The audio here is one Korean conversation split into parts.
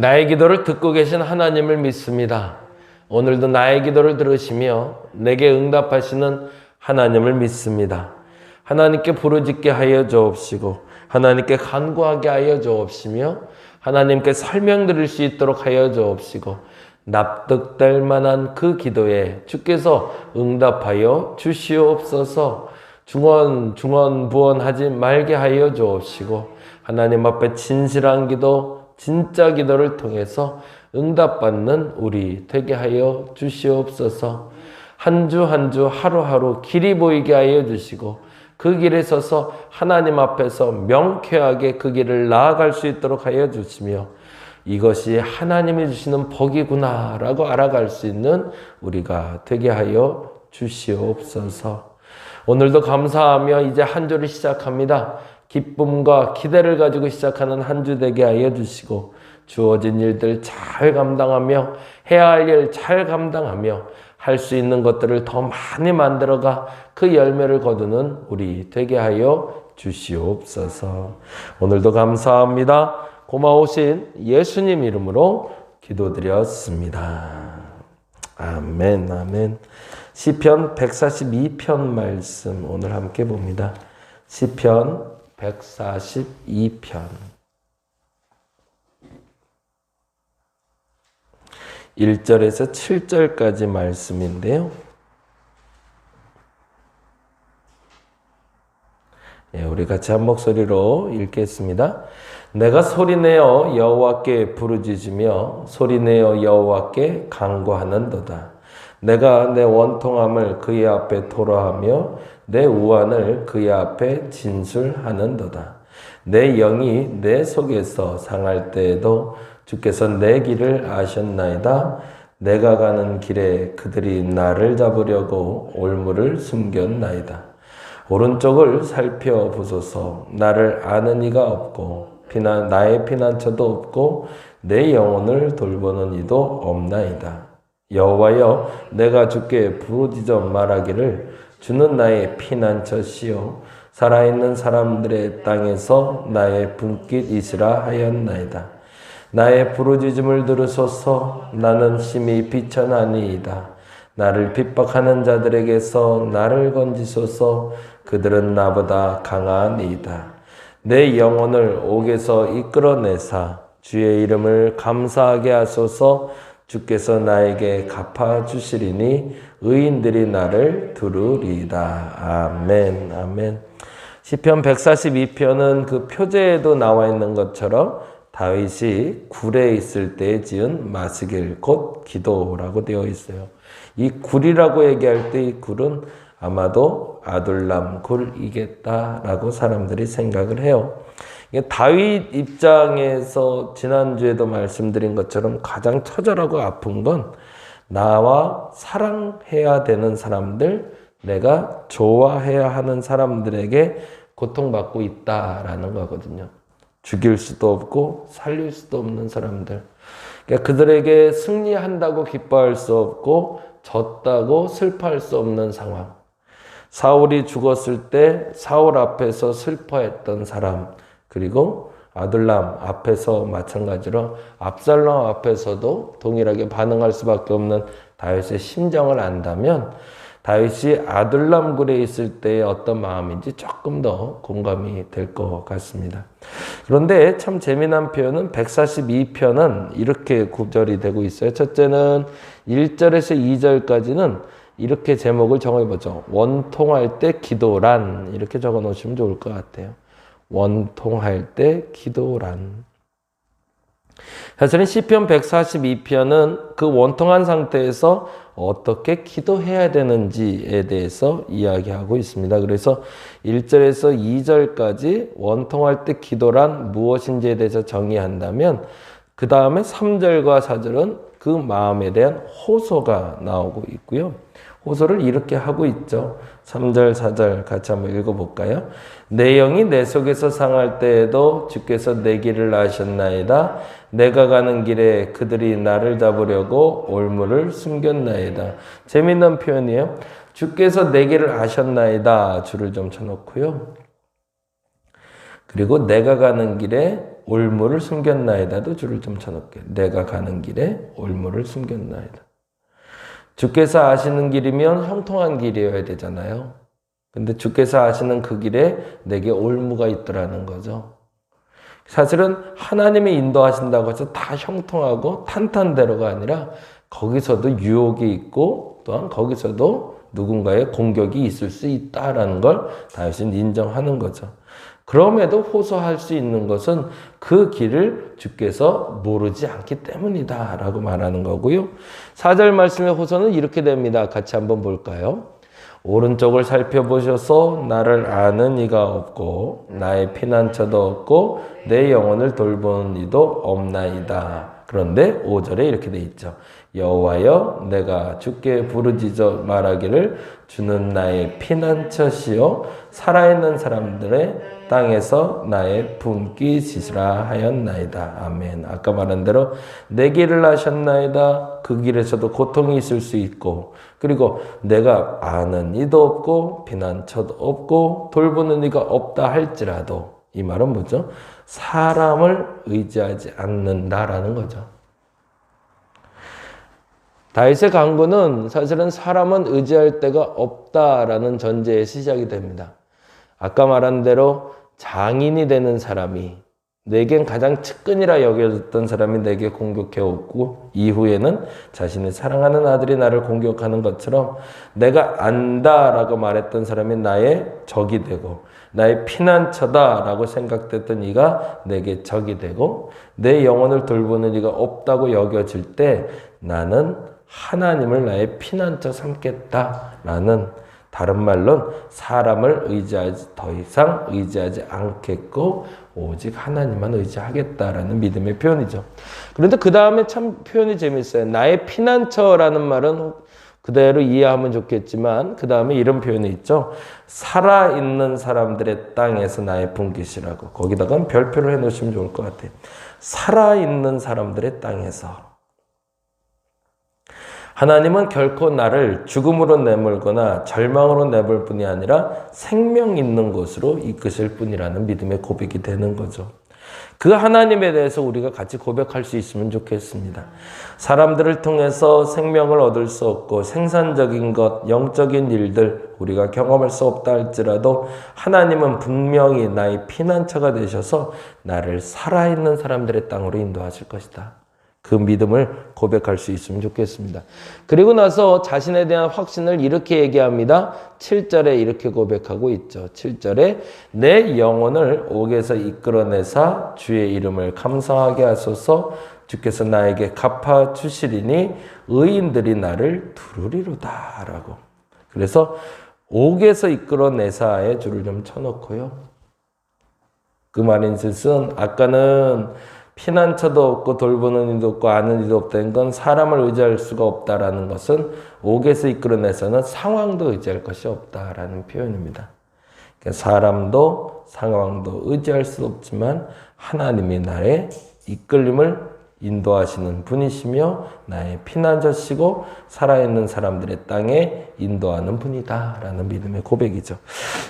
나의 기도를 듣고 계신 하나님을 믿습니다. 오늘도 나의 기도를 들으시며 내게 응답하시는 하나님을 믿습니다. 하나님께 부르짖게 하여 주옵시고 하나님께 간구하게 하여 주옵시며 하나님께 설명 드릴 수 있도록 하여 주옵시고 납득될 만한 그 기도에 주께서 응답하여 주시옵소서 중원 중원 부원하지 말게 하여 주옵시고 하나님 앞에 진실한 기도 진짜 기도를 통해서 응답받는 우리 되게 하여 주시옵소서 한 주 한 주 하루하루 길이 보이게 하여 주시고 그 길에 서서 하나님 앞에서 명쾌하게 그 길을 나아갈 수 있도록 하여 주시며 이것이 하나님이 주시는 복이구나라고 알아갈 수 있는 우리가 되게 하여 주시옵소서. 오늘도 감사하며 이제 한 주를 시작합니다. 기쁨과 기대를 가지고 시작하는 한 주 되게 하여 주시고 주어진 일들 잘 감당하며 해야 할 일 잘 감당하며 할 수 있는 것들을 더 많이 만들어가 그 열매를 거두는 우리 되게 하여 주시옵소서. 오늘도 감사합니다. 고마우신 예수님 이름으로 기도드렸습니다. 아멘, 아멘. 시편 142편 말씀 오늘 함께 봅니다. 시편 142편. 1절에서 7절까지 말씀인데요. 예, 우리 같이 한 목소리로 읽겠습니다. 내가 소리내어 여호와께 부르짖으며 소리내어 여호와께 간구하는도다. 내가 내 원통함을 그의 앞에 토로하며 내 우환을 그의 앞에 진술하는도다. 내 영이 내 속에서 상할 때에도 주께서 내 길을 아셨나이다. 내가 가는 길에 그들이 나를 잡으려고 올무를 숨겼나이다. 오른쪽을 살펴보소서 나를 아는 이가 없고 피난 나의 피난처도 없고 내 영혼을 돌보는 이도 없나이다. 여호와여 내가 주께 부르짖어 말하기를 주는 나의 피난처시요 살아있는 사람들의 땅에서 나의 분깃이시라 하였나이다. 나의 부르짖음을 들으소서 나는 심히 비천하니이다. 나를 핍박하는 자들에게서 나를 건지소서 그들은 나보다 강하니이다. 내 영혼을 옥에서 이끌어내사 주의 이름을 감사하게 하소서 주께서 나에게 갚아 주시리니 의인들이 나를 두루리이다. 아멘. 아멘. 시편 142편은 그 표제에도 나와 있는 것처럼 다윗이 굴에 있을 때 지은 마스길 곧 기도라고 되어 있어요. 이 굴이라고 얘기할 때 이 굴은 아마도 아둘람 굴이겠다라고 사람들이 생각을 해요. 다윗 입장에서 지난주에도 말씀드린 것처럼 가장 처절하고 아픈 건 나와 사랑해야 되는 사람들, 내가 좋아해야 하는 사람들에게 고통받고 있다라는 거거든요. 죽일 수도 없고 살릴 수도 없는 사람들. 그러니까 그들에게 승리한다고 기뻐할 수 없고 졌다고 슬퍼할 수 없는 상황. 사울이 죽었을 때 사울 앞에서 슬퍼했던 사람, 그리고 아들람 앞에서 마찬가지로 압살롬 앞에서도 동일하게 반응할 수밖에 없는 다윗의 심정을 안다면 다윗이 아들람 굴에 있을 때의 어떤 마음인지 조금 더 공감이 될 것 같습니다. 그런데 참 재미난 표현은 142편은 이렇게 구절이 되고 있어요. 첫째는 1절에서 2절까지는 이렇게 제목을 정해보죠. 원통할 때 기도란 이렇게 적어 놓으시면 좋을 것 같아요. 원통할 때 기도란. 사실은 시편 142편은 그 원통한 상태에서 어떻게 기도해야 되는지에 대해서 이야기하고 있습니다. 그래서 1절에서 2절까지 원통할 때 기도란 무엇인지에 대해서 정의한다면 그 다음에 3절과 4절은 그 마음에 대한 호소가 나오고 있고요. 호소를 이렇게 하고 있죠. 3절, 4절 같이 한번 읽어볼까요? 내 영이 내 속에서 상할 때에도 주께서 내 길을 아셨나이다. 내가 가는 길에 그들이 나를 잡으려고 올무를 숨겼나이다. 재밌는 표현이에요. 주께서 내 길을 아셨나이다. 줄을 좀 쳐놓고요. 그리고 내가 가는 길에 올무를 숨겼나이다도 줄을 좀 쳐놓게. 내가 가는 길에 올무를 숨겼나이다. 주께서 아시는 길이면 형통한 길이어야 되잖아요. 근데 주께서 아시는 그 길에 내게 올무가 있더라는 거죠. 사실은 하나님이 인도하신다고 해서 다 형통하고 탄탄대로가 아니라 거기서도 유혹이 있고 또한 거기서도 누군가의 공격이 있을 수 있다라는 걸 다윗은 인정하는 거죠. 그럼에도 호소할 수 있는 것은 그 길을 주께서 모르지 않기 때문이다 라고 말하는 거고요. 4절 말씀의 호소는 이렇게 됩니다. 같이 한번 볼까요? 오른쪽을 살펴보셔서 나를 아는 이가 없고 나의 피난처도 없고 내 영혼을 돌보는 이도 없나이다. 그런데 5절에 이렇게 돼 있죠. 여호와여 내가 주께 부르짖어 말하기를 주는 나의 피난처시요 살아있는 사람들의 땅에서 나의 품기시라 하였나이다. 아멘. 아까 말한 대로 내 길을 하셨나이다. 그 길에서도 고통이 있을 수 있고 그리고 내가 아는 이도 없고 피난처도 없고 돌보는 이가 없다 할지라도 이 말은 뭐죠? 사람을 의지하지 않는다라는 거죠. 다윗의 강구는 사실은 사람은 의지할 데가 없다라는 전제에 시작이 됩니다. 아까 말한 대로 장인이 되는 사람이 내겐 가장 측근이라 여겨졌던 사람이 내게 공격해 왔고 이후에는 자신이 사랑하는 아들이 나를 공격하는 것처럼 내가 안다라고 말했던 사람이 나의 적이 되고 나의 피난처다라고 생각됐던 이가 내게 적이 되고 내 영혼을 돌보는 이가 없다고 여겨질 때 나는 하나님을 나의 피난처 삼겠다라는 다른 말로는 사람을 의지하지 더 이상 의지하지 않겠고 오직 하나님만 의지하겠다라는 믿음의 표현이죠. 그런데 그 다음에 참 표현이 재밌어요. 나의 피난처라는 말은 그대로 이해하면 좋겠지만 그 다음에 이런 표현이 있죠. 살아있는 사람들의 땅에서 나의 분깃이라고 거기다가 별표를 해놓으시면 좋을 것 같아요. 살아있는 사람들의 땅에서 하나님은 결코 나를 죽음으로 내몰거나 절망으로 내볼 뿐이 아니라 생명 있는 곳으로 이끄실 뿐이라는 믿음의 고백이 되는 거죠. 그 하나님에 대해서 우리가 같이 고백할 수 있으면 좋겠습니다. 사람들을 통해서 생명을 얻을 수 없고 생산적인 것, 영적인 일들 우리가 경험할 수 없다 할지라도 하나님은 분명히 나의 피난처가 되셔서 나를 살아있는 사람들의 땅으로 인도하실 것이다. 그 믿음을 고백할 수 있으면 좋겠습니다. 그리고 나서 자신에 대한 확신을 이렇게 얘기합니다. 7절에 이렇게 고백하고 있죠. 7절에 내 영혼을 옥에서 이끌어내사 주의 이름을 감사하게 하소서 주께서 나에게 갚아 주시리니 의인들이 나를 두루리로다 라고. 그래서 옥에서 이끌어내사에 줄을 좀 쳐놓고요. 그 말인 뜻은 아까는 피난처도 없고 돌보는 이도 없고 아는 이도 없다는 건 사람을 의지할 수가 없다라는 것은 옥에서 이끌어내서는 상황도 의지할 것이 없다라는 표현입니다. 그러니까 사람도 상황도 의지할 수 없지만 하나님이 나의 이끌림을 인도하시는 분이시며 나의 피난처시고 살아있는 사람들의 땅에 인도하는 분이다라는 믿음의 고백이죠.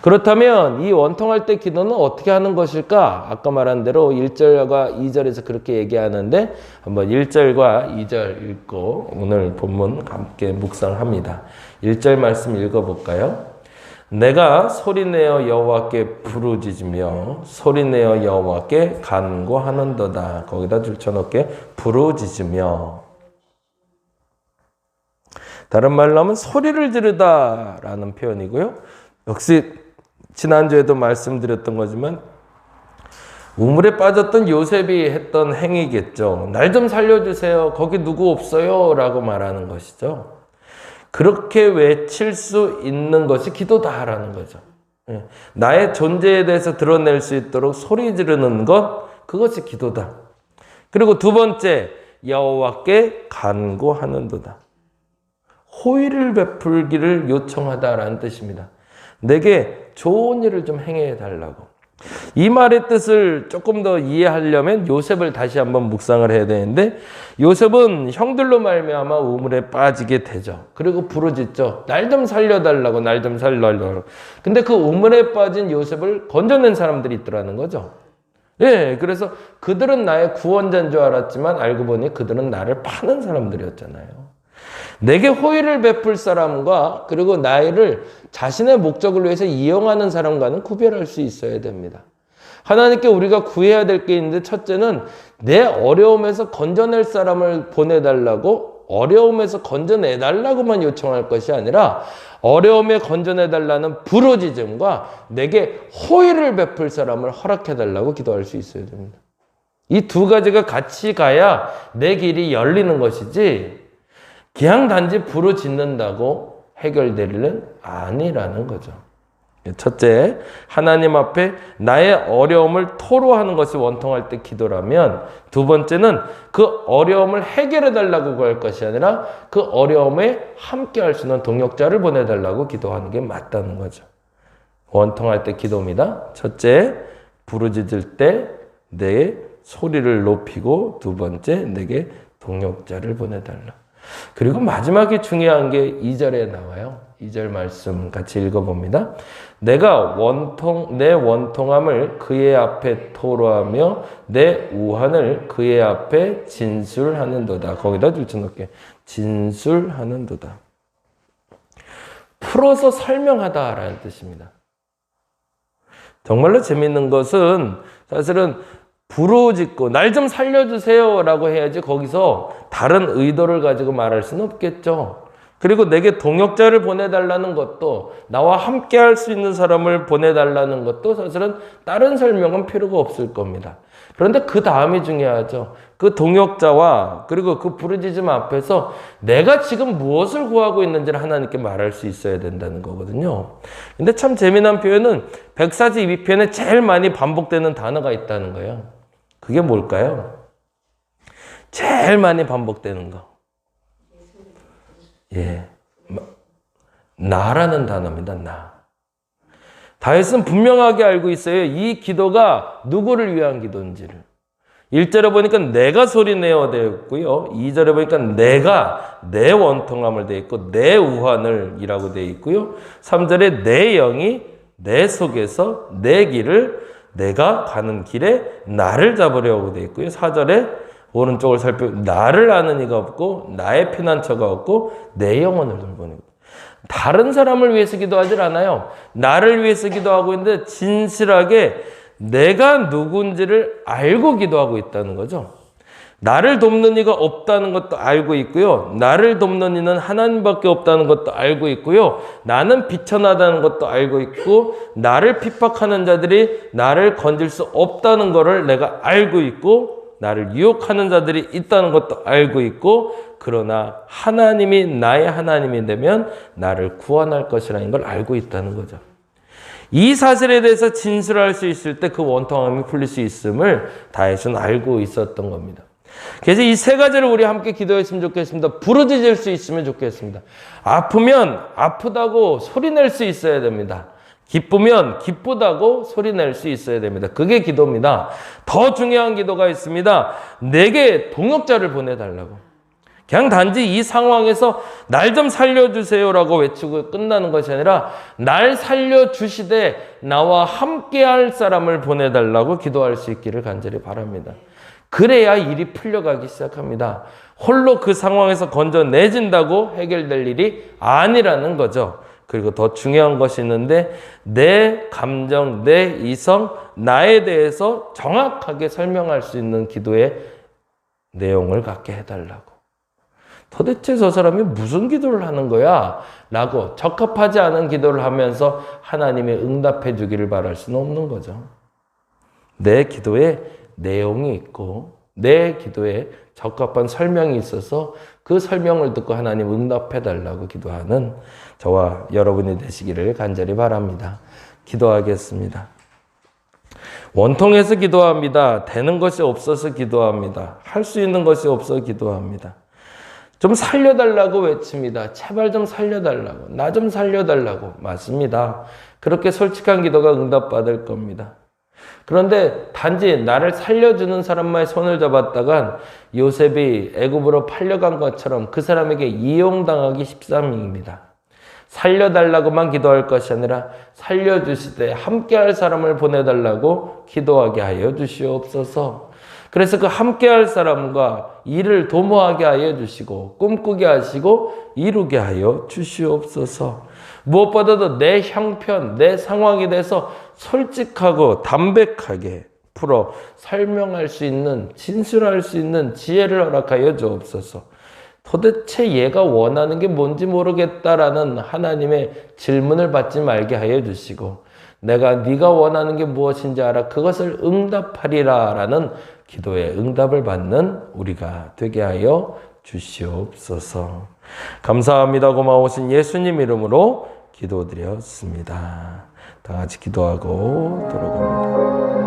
그렇다면 이 원통할 때 기도는 어떻게 하는 것일까? 아까 말한 대로 1절과 2절에서 그렇게 얘기하는데 한번 1절과 2절 읽고 오늘 본문 함께 묵상합니다. 1절 말씀 읽어 볼까요? 내가 소리내어 여호와께 부르짖으며 소리내어 여호와께 간구하는도다. 거기다 줄쳐놓게 부르짖으며 다른 말로 하면 소리를 지르다라는 표현이고요. 역시 지난주에도 말씀드렸던 거지만 우물에 빠졌던 요셉이 했던 행위겠죠. 날 좀 살려주세요. 거기 누구 없어요. 라고 말하는 것이죠. 그렇게 외칠 수 있는 것이 기도다라는 거죠. 예. 나의 존재에 대해서 드러낼 수 있도록 소리 지르는 것 그것이 기도다. 그리고 두 번째 여호와께 간구하는도다. 호의를 베풀기를 요청하다라는 뜻입니다. 내게 좋은 일을 좀 행해 달라고. 이 말의 뜻을 조금 더 이해하려면 요셉을 다시 한번 묵상을 해야 되는데 요셉은 형들로 말미암아 우물에 빠지게 되죠. 그리고 부르짖죠. 날 좀 살려달라고 날 좀 살려달라고. 근데 그 우물에 빠진 요셉을 건져낸 사람들이 있더라는 거죠. 예, 그래서 그들은 나의 구원자인 줄 알았지만 알고 보니 그들은 나를 파는 사람들이었잖아요. 내게 호의를 베풀 사람과 그리고 나이를 자신의 목적을 위해서 이용하는 사람과는 구별할 수 있어야 됩니다. 하나님께 우리가 구해야 될 게 있는데 첫째는 내 어려움에서 건져낼 사람을 보내달라고 어려움에서 건져내달라고만 요청할 것이 아니라 어려움에 건져내달라는 부르짖음과 내게 호의를 베풀 사람을 허락해달라고 기도할 수 있어야 됩니다. 이 두 가지가 같이 가야 내 길이 열리는 것이지 그냥 단지 부르짖는다고 해결될 일은 아니라는 거죠. 첫째, 하나님 앞에 나의 어려움을 토로하는 것이 원통할 때 기도라면 두 번째는 그 어려움을 해결해 달라고 구할 것이 아니라 그 어려움에 함께 할 수 있는 동역자를 보내 달라고 기도하는 게 맞다는 거죠. 원통할 때 기도입니다. 첫째, 부르짖을 때 내 소리를 높이고 두 번째, 내게 동역자를 보내 달라. 그리고 마지막에 중요한 게 2절에 나와요. 2절 말씀 같이 읽어봅니다. 내가 원통, 내 원통함을 그의 앞에 토로하며 내 우한을 그의 앞에 진술하는도다. 거기다 줄쳐놓게. 진술하는도다. 풀어서 설명하다라는 뜻입니다. 정말로 재밌는 것은 사실은 부르짖고 날 좀 살려주세요 라고 해야지 거기서 다른 의도를 가지고 말할 수는 없겠죠. 그리고 내게 동역자를 보내달라는 것도 나와 함께 할 수 있는 사람을 보내달라는 것도 사실은 다른 설명은 필요가 없을 겁니다. 그런데 그 다음이 중요하죠. 그 동역자와 그리고 그 부르짖음 앞에서 내가 지금 무엇을 구하고 있는지를 하나님께 말할 수 있어야 된다는 거거든요. 근데 참 재미난 표현은 142편에 제일 많이 반복되는 단어가 있다는 거예요. 그게 뭘까요? 제일 많이 반복되는 거. 예. 나라는 단어입니다. 나. 다윗은 분명하게 알고 있어요. 이 기도가 누구를 위한 기도인지를. 1절에 보니까 내가 소리내어 되어 있고요. 2절에 보니까 내가 내 원통함을 되어 있고 내 우환을 이라고 되어 있고요. 3절에 내 영이 내 속에서 내 길을 내가 가는 길에 나를 잡으려고 되어 있고요. 4절에 오른쪽을 살펴 나를 아는 이가 없고 나의 피난처가 없고 내 영혼을 돌보는 다른 사람을 위해서 기도하지 않아요. 나를 위해서 기도하고 있는데 진실하게 내가 누군지를 알고 기도하고 있다는 거죠. 나를 돕는 이가 없다는 것도 알고 있고요. 나를 돕는 이는 하나님밖에 없다는 것도 알고 있고요. 나는 비천하다는 것도 알고 있고 나를 핍박하는 자들이 나를 건질 수 없다는 것을 내가 알고 있고 나를 유혹하는 자들이 있다는 것도 알고 있고 그러나 하나님이 나의 하나님이 되면 나를 구원할 것이라는 걸 알고 있다는 거죠. 이 사실에 대해서 진술할 수 있을 때 그 원통함이 풀릴 수 있음을 다윗은 알고 있었던 겁니다. 그래서 이 세 가지를 우리 함께 기도했으면 좋겠습니다. 부르짖을 수 있으면 좋겠습니다. 아프면 아프다고 소리낼 수 있어야 됩니다. 기쁘면 기쁘다고 소리 낼 수 있어야 됩니다. 그게 기도입니다. 더 중요한 기도가 있습니다. 내게 동역자를 보내달라고. 그냥 단지 이 상황에서 날 좀 살려주세요라고 외치고 끝나는 것이 아니라 날 살려주시되 나와 함께 할 사람을 보내달라고 기도할 수 있기를 간절히 바랍니다. 그래야 일이 풀려가기 시작합니다. 홀로 그 상황에서 건져내진다고 해결될 일이 아니라는 거죠. 그리고 더 중요한 것이 있는데 내 감정, 내 이성, 나에 대해서 정확하게 설명할 수 있는 기도의 내용을 갖게 해달라고. 도대체 저 사람이 무슨 기도를 하는 거야? 라고 적합하지 않은 기도를 하면서 하나님의 응답해 주기를 바랄 수는 없는 거죠. 내 기도에 내용이 있고 내 기도에 적합한 설명이 있어서 그 설명을 듣고 하나님 응답해 달라고 기도하는 저와 여러분이 되시기를 간절히 바랍니다. 기도하겠습니다. 원통해서 기도합니다. 되는 것이 없어서 기도합니다. 할 수 있는 것이 없어 기도합니다. 좀 살려달라고 외칩니다. 제발 좀 살려달라고. 나 좀 살려달라고. 맞습니다. 그렇게 솔직한 기도가 응답받을 겁니다. 그런데 단지 나를 살려주는 사람만의 손을 잡았다간 요셉이 애굽으로 팔려간 것처럼 그 사람에게 이용당하기 십삼입니다. 살려달라고만 기도할 것이 아니라 살려주시되 함께할 사람을 보내달라고 기도하게 하여 주시옵소서. 그래서 그 함께할 사람과 일을 도모하게 하여 주시고 꿈꾸게 하시고 이루게 하여 주시옵소서. 무엇보다도 내 형편, 내 상황에 대해서 솔직하고 담백하게 풀어 설명할 수 있는, 진술할 수 있는 지혜를 허락하여 주옵소서. 도대체 얘가 원하는 게 뭔지 모르겠다라는 하나님의 질문을 받지 말게 하여 주시고 내가 네가 원하는 게 무엇인지 알아 그것을 응답하리라라는 기도의 응답을 받는 우리가 되게 하여 주시옵소서. 감사합니다. 고마우신 예수님 이름으로 기도드렸습니다. 다 같이 기도하고 돌아갑니다.